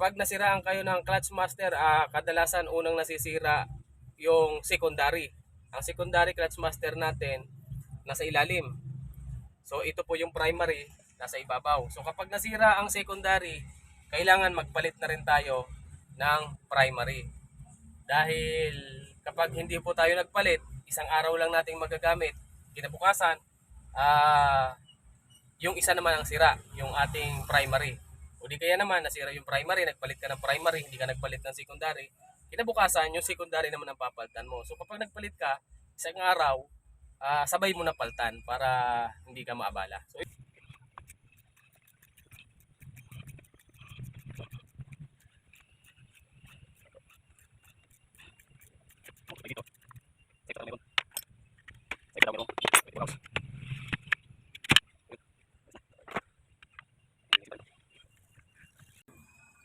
kapag nasiraan kayo ng clutch master, ah, kadalasan unang nasisira yung secondary. Ang secondary clutch master natin nasa ilalim. So ito po yung primary nasa ibabaw. So kapag nasira ang secondary, kailangan magpalit na rin tayo ng primary. Dahil kapag hindi po tayo nagpalit, isang araw lang nating magagamit. Kinabukasan, ah yung isa naman ang sira, yung ating primary. O di kaya naman, nasira yung primary, nagpalit ka ng primary, hindi ka nagpalit ng secondary. Kinabukasan, yung secondary naman ang papalitan mo. So kapag nagpalit ka, isang araw, ah, sabay mo na paltan para hindi ka maabala. So,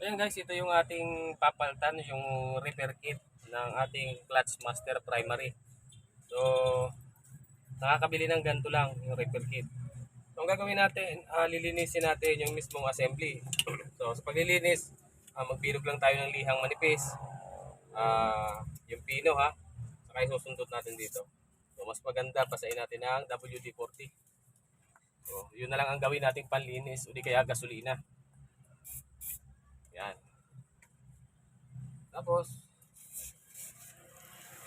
Ayan guys, ito yung ating papaltan, yung repair kit ng ating clutch master primary. So, nakakabili ng ganito lang yung repair kit. So, ang gagawin natin, ah, lilinisin natin yung mismong assembly. so, sa paglilinis, ah, magbilog lang tayo ng lihang manipis. Ah, yung pino ha, saka isusundot natin dito. So, mas maganda, pasain natin ng WD-40. So, yun na lang ang gawin nating panlinis o di kaya gasolina. Yan. Tapos,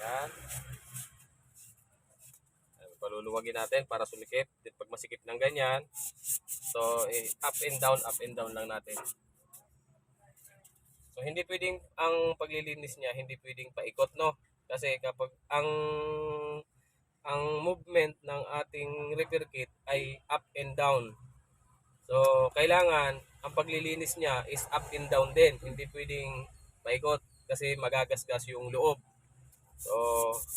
yan. Paluluwagin natin para sumikip. Pag masikip ng ganyan, so eh, up and down, up and down lang natin. So hindi pwedeng ang paglilinis niya, hindi pwedeng paikot, no? Kasi kapag ang ang movement ng ating repair kit ay up and down. So, kailangan ang paglilinis niya is up and down din. Hindi pwedeng paikot kasi magagasgas yung loob. So,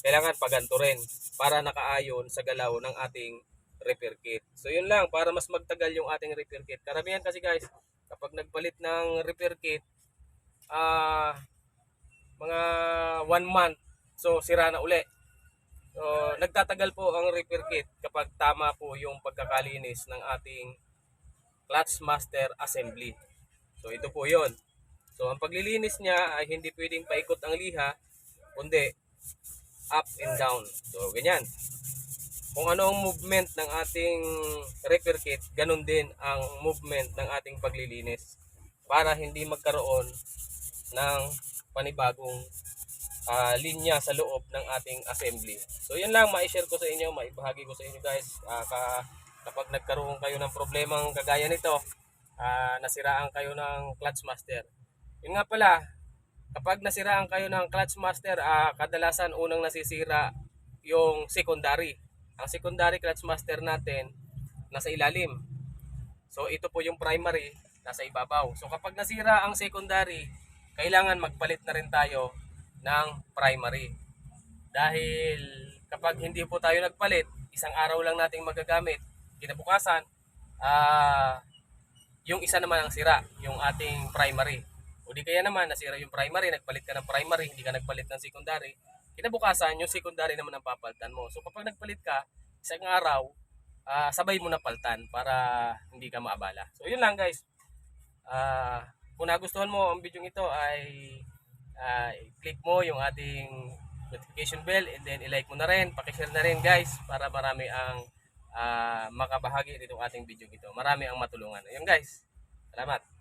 kailangan paganto rin para nakaayon sa galaw ng ating repair kit. So, yun lang para mas magtagal yung ating repair kit. Karamihan kasi guys, kapag nagpalit ng repair kit, ah mga one month, so sira na uli. So, nagtatagal po ang repair kit kapag tama po yung pagkakalinis ng ating clutch master assembly. So ito po 'yon. So ang paglilinis niya ay hindi pwedeng paikot ang liha kundi up and down. So ganyan. Kung ano ang movement ng ating repair kit, ganun din ang movement ng ating paglilinis para hindi magkaroon ng panibagong ah, linya sa loob ng ating assembly. So yun lang ma-share ko sa inyo, maibahagi ko sa inyo guys. Ka, kapag nagkaroon kayo ng problemang kagaya nito, ah, nasiraan kayo ng clutch master. Yun nga pala, kapag nasiraan kayo ng clutch master, ah, kadalasan unang nasisira yung secondary. Ang secondary clutch master natin nasa ilalim. So ito po yung primary nasa ibabaw. So kapag nasira ang secondary, kailangan magpalit na rin tayo ng primary. Dahil kapag hindi po tayo nagpalit, isang araw lang nating magagamit. Kinabukasan, ah yung isa naman ang sira, yung ating primary. O kaya naman, nasira yung primary, nagpalit ka ng primary, hindi ka nagpalit ng secondary. Kinabukasan, yung secondary naman ang papalitan mo. So kapag nagpalit ka, isang araw, ah, sabay mo na paltan para hindi ka maabala. So yun lang guys. Ah, kung nagustuhan mo ang video ito ay ah, i-click mo yung ating notification bell and then i-like mo na rin, pakishare na rin guys para marami ang ah, makabahagi nitong ating video ito. Marami ang matulungan. Ayun guys. Salamat.